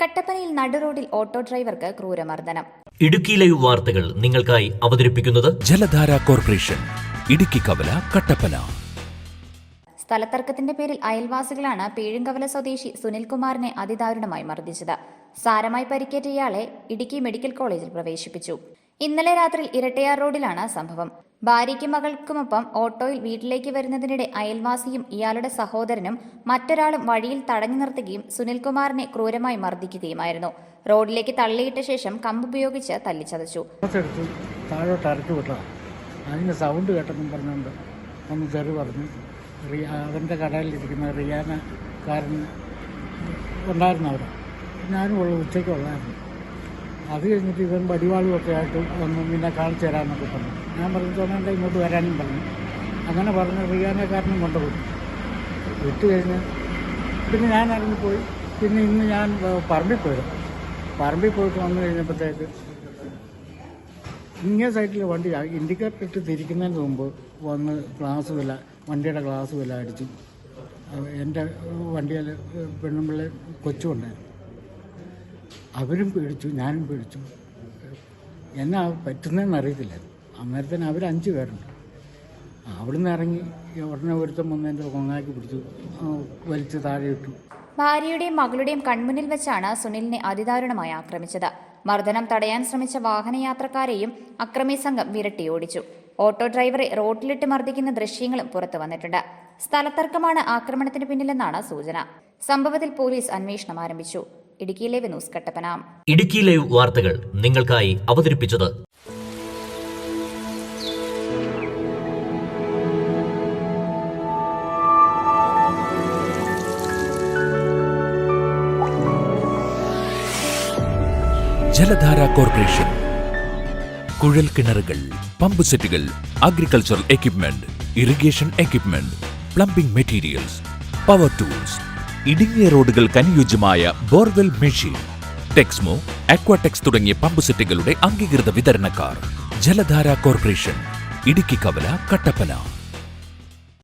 കട്ടപ്പനയിൽ നടുറോഡിൽ ഓട്ടോ ഡ്രൈവർക്ക് ക്രൂരമർദ്ദനം. ഇടുക്കി ലൈവ് വാർത്തകൾ നിങ്ങൾക്കായി അവതരിപ്പിക്കുന്നത് ജലധാര കോർപ്പറേഷൻ ഇടുക്കി കവല കട്ടപ്പന. സ്ഥലത്തർക്കത്തിന്റെ പേരിൽ അയൽവാസികളാണ് പേഴുങ്കവല സ്വദേശി സുനിൽകുമാറിനെ അതിദാരുണമായി മർദ്ദിച്ചത്. സാരമായി പരിക്കേറ്റ ഇയാളെ ഇടുക്കി മെഡിക്കൽ കോളേജിൽ പ്രവേശിപ്പിച്ചു. ഇന്നലെ രാത്രി ഇരട്ടയാർ റോഡിലാണ് സംഭവം. ഭാര്യയ്ക്കും മകൾക്കുമൊപ്പം ഓട്ടോയിൽ വീട്ടിലേക്ക് വരുന്നതിനിടെ അയൽവാസിയും ഇയാളുടെ സഹോദരനും മറ്റൊരാളും വഴിയിൽ തടഞ്ഞു നിർത്തുകയും സുനിൽകുമാറിനെ ക്രൂരമായി മർദ്ദിക്കുകയുമായിരുന്നു. റോഡിലേക്ക് തള്ളിയിട്ട ശേഷം കമ്പുപയോഗിച്ച് തല്ലിച്ചതച്ചു. താഴോട്ട് സൗണ്ട് കേട്ടെന്നും പറഞ്ഞുകൊണ്ട് ഒന്ന് തെറി പറഞ്ഞു. അവന്റെ കടയിലിരിക്കുന്ന റിയാനക്കാരൻ ഉണ്ടായിരുന്നു അവിടെ ഞാനും ഉള്ള ഉച്ചയ്ക്ക് അത് കഴിഞ്ഞിട്ട് ഇവൻ വടിവാളും ഒക്കെ ആയിട്ട് വന്ന് നിന്നെ കാണിച്ചു തരാമെന്നൊക്കെ പറഞ്ഞു. ഞാൻ പറഞ്ഞു തോന്നേണ്ട ഇങ്ങോട്ട് വരാനും പറഞ്ഞു. അങ്ങനെ പറഞ്ഞ് റിയാനക്കാരനും കൊണ്ടുപോയി. വിട്ട് കഴിഞ്ഞ് പിന്നെ ഞാൻ ഇറങ്ങിപ്പോയി. പിന്നെ ഇന്ന് ഞാൻ പറമ്പിൽ പോയത് പറമ്പിൽ പോയിട്ട് വന്നു കഴിഞ്ഞപ്പോഴത്തേക്ക് ഇങ്ങേ സൈഡിൽ വണ്ടി ഇൻഡിക്കേറ്റർ ഇട്ട് തിരിക്കുന്നതിന് മുമ്പ് വന്ന് ഗ്ലാസ് വില വണ്ടിയുടെ ഗ്ലാസ് വില അടിച്ചു. എന്റെ വണ്ടിയിൽ പെണ്ണുമ്പിള്ളെ കൊച്ചുണ്ടായിരുന്നു. അവരും പേടിച്ചു ഞാനും പേടിച്ചു. എന്നാ പറ്റുന്നതെന്ന് അറിയത്തില്ല. അന്നേരത്തിന് അവർ അഞ്ച് പേരുണ്ട്. അവിടുന്ന് ഇറങ്ങി ഉടനെ ഒരുത്തം വന്ന് എന്റെ കൊങ്ങാക്കി പിടിച്ചു വലിച്ച് താഴെ ഇട്ടു. ഭാര്യയുടെയും മകളുടെയും കൺമുന്നിൽ വെച്ചാണ് സുനിലിനെ അതിദാരുണമായി ആക്രമിച്ചത്. മർദ്ദനം തടയാൻ ശ്രമിച്ച വാഹനയാത്രക്കാരെയും അക്രമി സംഘം വിരട്ടി ഓടിച്ചു. ഓട്ടോ ഡ്രൈവറെ റോഡിലിട്ട് മർദ്ദിക്കുന്ന ദൃശ്യങ്ങളും പുറത്തു വന്നിട്ടുണ്ട്. സ്ഥലത്തർക്കമാണ് ആക്രമണത്തിന് പിന്നിലെന്നാണ് സൂചന. സംഭവത്തിൽ പോലീസ് അന്വേഷണം ആരംഭിച്ചു. ഇടുക്കിയിലെ ന്യൂസ് കട്ടപ്പന. ഇടുക്കി ലൈവ് വാർത്തകൾ നിങ്ങൾക്കായി അവതരിപ്പിച്ചത് ജലധാര കോർപ്പറേഷൻ. കുഴൽ കിണറുകൾ പമ്പ് സെറ്റുകൾ agricultural equipment irrigation equipment plumbing materials power tools ഇടുങ്ങിയ റോഡുകൾക്ക് അനുയോജ്യമായ ബോർവെൽ മെഷീൻ ടെക്സ്മോ അക്വാടെക്സ് തുടങ്ങിയ പമ്പ് സെറ്റുകളുടെ അംഗീകൃത വിതരണക്കാർ ജലധാര കോർപ്പറേഷൻ ഇടുക്കി കവല കട്ടപ്പന.